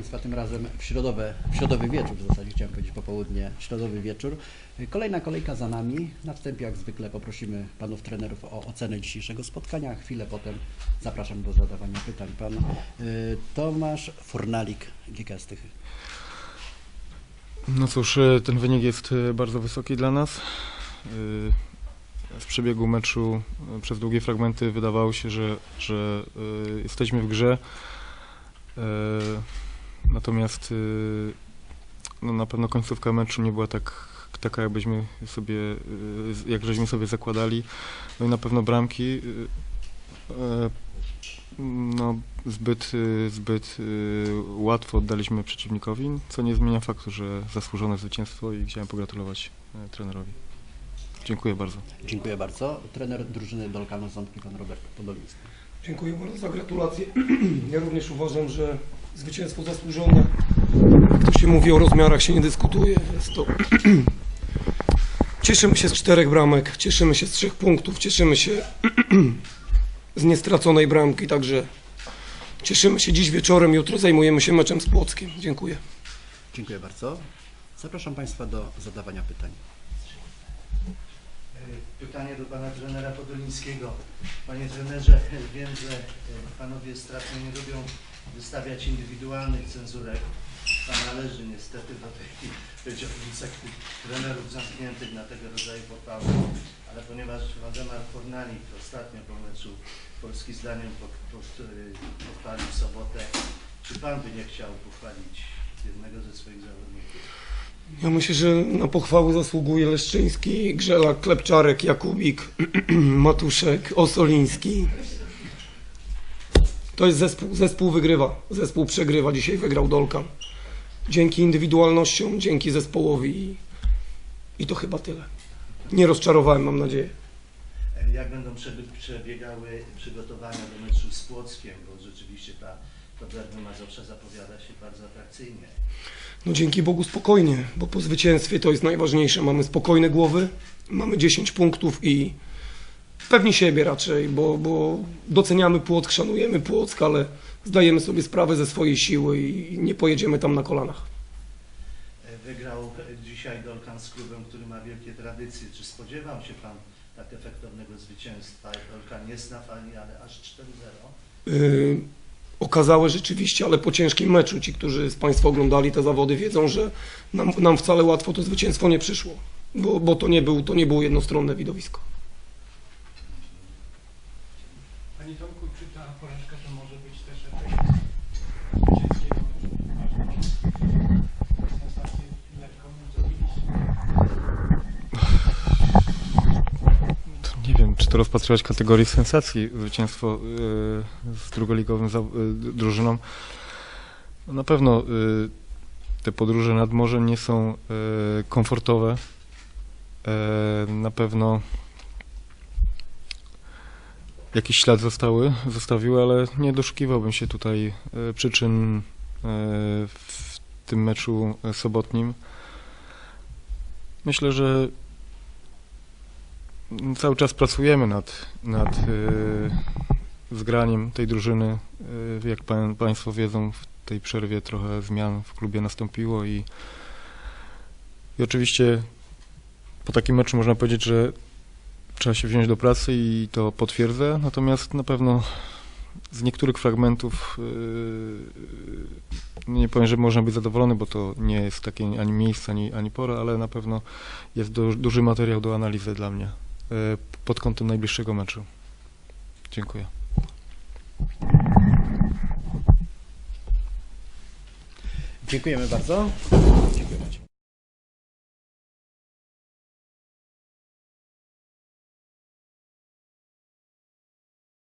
Państwa tym razem w, środowe, w środowy wieczór, w zasadzie chciałem powiedzieć popołudnie, środowy wieczór. Kolejna kolejka za nami. Na wstępie jak zwykle poprosimy Panów trenerów o ocenę dzisiejszego spotkania. Chwilę potem zapraszam do zadawania pytań. Pan y, Tomasz Fornalik, GK Stychy. No cóż, e, ten wynik jest e, bardzo wysoki dla nas. E, Z przebiegu meczu przez długie fragmenty wydawało się, że, że jesteśmy w grze. Natomiast e, no na pewno końcówka meczu nie była tak, taka, jakbyśmy sobie, e, jak żeśmy sobie zakładali. No i na pewno bramki e, no, zbyt, y, zbyt y, łatwo oddaliśmy przeciwnikowi, co nie zmienia faktu, że zasłużone zwycięstwo i chciałem pogratulować e, trenerowi. Dziękuję bardzo. Dziękuję bardzo. Trener drużyny Dolkano Ząbki, Pan Robert Podoliński. Dziękuję bardzo za gratulacje. Ja również uważam, że zwycięstwo zasłużone. Jak to się mówi o rozmiarach się nie dyskutuje. Jest to... Cieszymy się z czterech bramek, cieszymy się z trzech punktów, cieszymy się z niestraconej bramki, także cieszymy się dziś wieczorem, jutro zajmujemy się meczem z Płockiem. Dziękuję. Dziękuję bardzo. Zapraszam Państwa do zadawania pytań. Pytanie do pana trenera Podolińskiego. Panie trenerze, wiem, że e, panowie strasznie nie lubią wystawiać indywidualnych cenzurek. Pan należy niestety do tej, oficach tych trenerów zamkniętych na tego rodzaju pochwały, ale ponieważ Waldemar Fornalik ostatnio po meczu Polski zdaniem po, po, pochwalił sobotę, czy pan by nie chciał pochwalić jednego ze swoich zawodników? Ja myślę, że na pochwały zasługuje Leszczyński, Grzelak, Klepczarek, Jakubik, Matuszek, Osoliński. To jest zespół, zespół wygrywa, zespół przegrywa. Dzisiaj wygrał Dolkan. Dzięki indywidualnościom, dzięki zespołowi i, to chyba tyle. Nie rozczarowałem, mam nadzieję. E, Jak będą przebiegały przygotowania do meczu z Płockiem, bo rzeczywiście ta, to derby Mazowsza zapowiada się bardzo atrakcyjnie. No dzięki Bogu spokojnie, bo po zwycięstwie to jest najważniejsze. Mamy spokojne głowy, mamy 10 punktów i pewni siebie raczej, bo, bo doceniamy Płock, szanujemy Płock, ale zdajemy sobie sprawę ze swojej siły i nie pojedziemy tam na kolanach. Wygrał dzisiaj Dolkan z klubem, który ma wielkie tradycje. Czy spodziewał się Pan tak efektownego zwycięstwa? Dolkan jest na fali, ale aż 4-0. Yy, okazałe rzeczywiście, ale po ciężkim meczu. Ci, którzy z Państwa oglądali te zawody, wiedzą, że nam, nam wcale łatwo to zwycięstwo nie przyszło, bo, bo to, nie był, to nie było jednostronne widowisko. Panie Tomku, czy ta porażka to może być też efekt zwycięskiego meczu? Masz sensację lekką zrobiliście. To nie wiem, czy to rozpatrywać w kategorii sensacji, zwycięstwo y, z drugoligową za- y, drużyną. Na pewno y, te podróże nad morzem nie są komfortowe. E, Na pewno jakiś ślad zostały, zostawiły, ale nie doszukiwałbym się tutaj przyczyn w tym meczu sobotnim. Myślę, że cały czas pracujemy nad, nad e, zgraniem tej drużyny. E, Jak pan, Państwo wiedzą, w tej przerwie trochę zmian w klubie nastąpiło i, i oczywiście po takim meczu można powiedzieć, że trzeba się wziąć do pracy i to potwierdzę, natomiast na pewno z niektórych fragmentów yy, nie powiem, że można być zadowolony, bo to nie jest takie ani miejsce, ani, ani pora, ale na pewno jest du, duży materiał do analizy dla mnie pod kątem najbliższego meczu. Dziękuję. Dziękujemy bardzo. Dziękuję.